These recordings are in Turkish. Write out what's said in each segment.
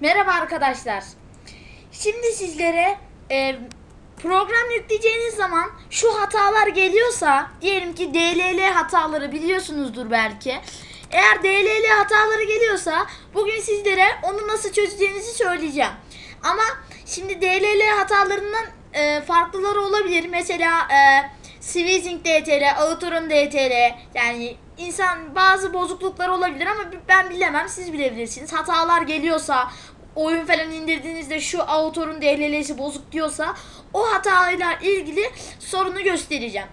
Merhaba arkadaşlar. Şimdi sizlere e, program yükleyeceğiniz zaman şu hatalar geliyorsa diyelim ki DLL hataları biliyorsunuzdur belki. Eğer DLL hataları geliyorsa bugün sizlere onu nasıl çözeceğinizi söyleyeceğim. Ama şimdi DLL hatalarından e, farklıları olabilir. Mesela e, Squeezing DTL, Outrun DTL yani insan bazı bozukluklar olabilir ama ben bilemem siz bilebilirsiniz. Hatalar geliyorsa oyun falan indirdiğinizde şu Outrun DLL'si bozuk diyorsa o hatayla ilgili sorunu göstereceğim.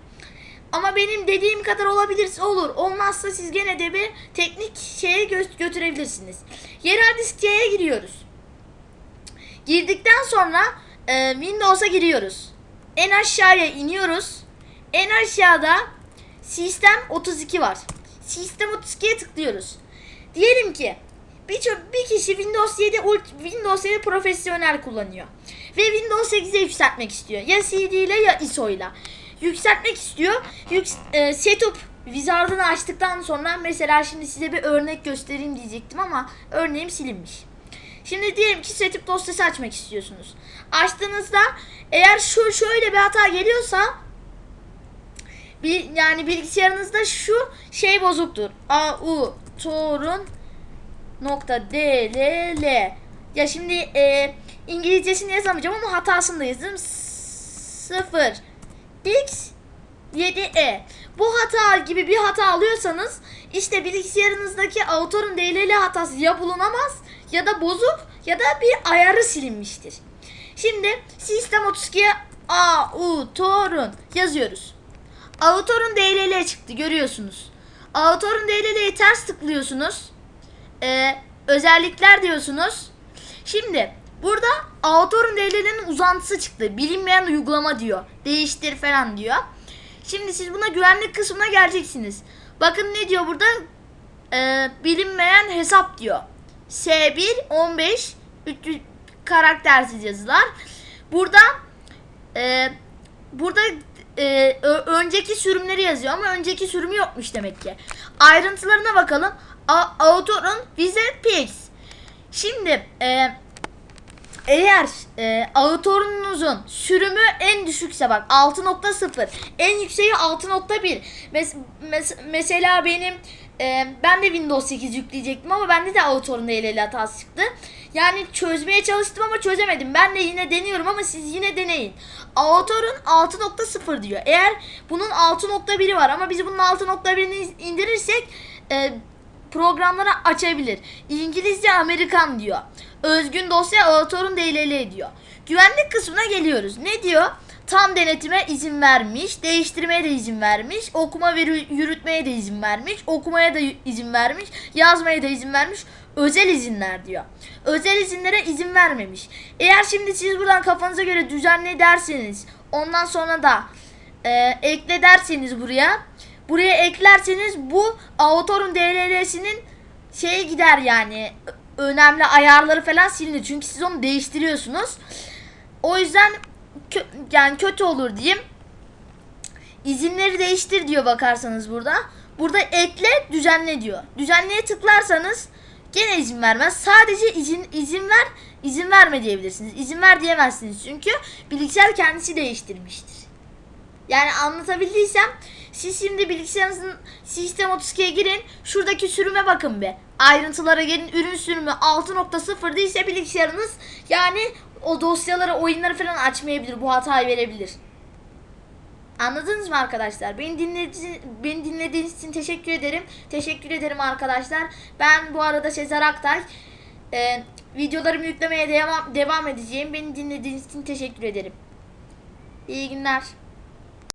Ama benim dediğim kadar olabilirse olur. Olmazsa siz gene de bir teknik şeye gö- götürebilirsiniz. Yerel disk C'ye giriyoruz. Girdikten sonra e, Windows'a giriyoruz. En aşağıya iniyoruz. En aşağıda Sistem 32 var. Sistem 32'ye tıklıyoruz. Diyelim ki bir, bir kişi Windows 7 ult- Windows 7 profesyonel kullanıyor. Ve Windows 8'e yükseltmek istiyor. Ya CD ile ya ISO ile. Yükseltmek istiyor. Yüks- e, setup wizard'ını açtıktan sonra mesela şimdi size bir örnek göstereyim diyecektim ama örneğim silinmiş. Şimdi diyelim ki setup dosyası açmak istiyorsunuz. Açtığınızda eğer şu şöyle bir hata geliyorsa bir, yani bilgisayarınızda şu şey bozuktur. AU torun nokta DLL. Ya şimdi e, İngilizcesini yazamayacağım ama hatasını yazdım. 0 X 7E. Bu hata gibi bir hata alıyorsanız işte bilgisayarınızdaki autorun DLL hatası ya bulunamaz ya da bozuk ya da bir ayarı silinmiştir. Şimdi sistem 32'ye AU torun yazıyoruz. Autor'un DLL çıktı görüyorsunuz. Autor'un DLL'yi ters tıklıyorsunuz. Ee, özellikler diyorsunuz. Şimdi burada Autor'un DLL'nin uzantısı çıktı. Bilinmeyen uygulama diyor. Değiştir falan diyor. Şimdi siz buna güvenlik kısmına geleceksiniz. Bakın ne diyor burada? Ee, bilinmeyen hesap diyor. S1 15 300 karaktersiz yazılar. Burada e, burada e, önceki sürümleri yazıyor ama önceki sürümü yokmuş demek ki. Ayrıntılarına bakalım. Autor'un Wizard Pix. Şimdi e, eğer e, autorunuzun sürümü en düşükse bak 6.0 en yükseği 6.1 Mes- mes- mesela benim e, ben de Windows 8 yükleyecektim ama bende de autorun DLL hatası çıktı. Yani çözmeye çalıştım ama çözemedim. Ben de yine deniyorum ama siz yine deneyin. Autorun 6.0 diyor. Eğer bunun 6.1'i var ama biz bunun 6.1'ini indirirsek e, programları açabilir. İngilizce Amerikan diyor. Özgün dosya autorun DLL diyor. Güvenlik kısmına geliyoruz. Ne diyor? Tam denetime izin vermiş, değiştirmeye de izin vermiş, okuma ve yürü- yürütmeye de izin vermiş, okumaya da izin vermiş, yazmaya da izin vermiş. Özel izinler diyor. Özel izinlere izin vermemiş. Eğer şimdi siz buradan kafanıza göre düzenle derseniz, ondan sonra da e, ekle derseniz buraya, buraya eklerseniz bu autorun DLL'sinin şeye gider yani önemli ayarları falan silinir. Çünkü siz onu değiştiriyorsunuz. O yüzden kö- yani kötü olur diyeyim. İzinleri değiştir diyor bakarsanız burada. Burada ekle düzenle diyor. Düzenleye tıklarsanız gene izin vermez. Sadece izin izin ver, izin verme diyebilirsiniz. İzin ver diyemezsiniz çünkü bilgisayar kendisi değiştirmiştir. Yani anlatabildiysem siz şimdi bilgisayarınızın sistem 32'ye girin. Şuradaki sürüme bakın be. Ayrıntılara gelin. Ürün sürümü 6.0 değilse bilgisayarınız yani o dosyaları, oyunları falan açmayabilir. Bu hatayı verebilir. Anladınız mı arkadaşlar? Beni dinlediğiniz, beni dinlediğiniz için teşekkür ederim. Teşekkür ederim arkadaşlar. Ben bu arada Sezer Aktay. Ee, videolarımı yüklemeye devam, devam edeceğim. Beni dinlediğiniz için teşekkür ederim. İyi günler.